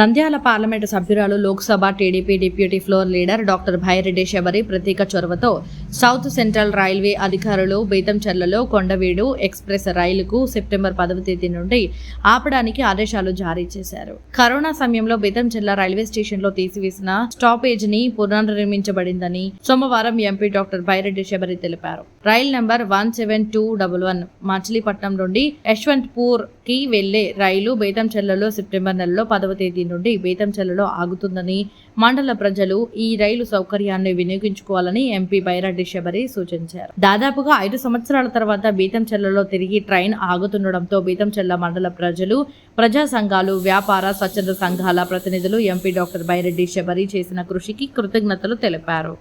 Nandyal parliament సభ్యురాలు Lok Sabha TDP deputy floor leader doctor Byreddy Shabari ప్రత్యేక చొరవతో south central railway అధికారులు బీతంచెర్లలో కొండవీడు ఎక్స్ప్రెస్ రైలుకు సెప్టెంబర్ పదవ తేదీ నుండి ఆపడానికి ఆదేశాలు జారీ చేశారు. కరోనా సమయంలో బీతంచెర్ల రైల్వే స్టేషన్లో తీసివేసిన స్టాపేజ్ని పునర్నిర్మించబడిందని సోమవారం ఎంపీ డాక్టర్ భైరెడ్డి శబరి తెలిపారు. Rail number one seven two double one Machilipatnam నుండి యశ్వంత్పూర్కి వెళ్ళే రైలు బేతంచెర్లలో సెప్టెంబర్ నెలలో పదవ తేదీ నుండి బేతంచెర్లలో ఆగుతుందని మండల ప్రజలు ఈ రైలు సౌకర్యాన్ని వినియోగించుకోవాలని ఎంపీ బైరెడ్డి శబరి సూచించారు. దాదాపుగా ఐదు సంవత్సరాల తర్వాత బీతంచెర్లలో తిరిగి ట్రైన్ ఆగుతుండడంతో బీతంచెర్ల మండల ప్రజలు ప్రజా సంఘాలు వ్యాపార స్వచ్ఛంద సంఘాల ప్రతినిధులు ఎంపీ డాక్టర్ బైరెడ్డి శబరి చేసిన కృషికి కృతజ్ఞతలు తెలిపారు.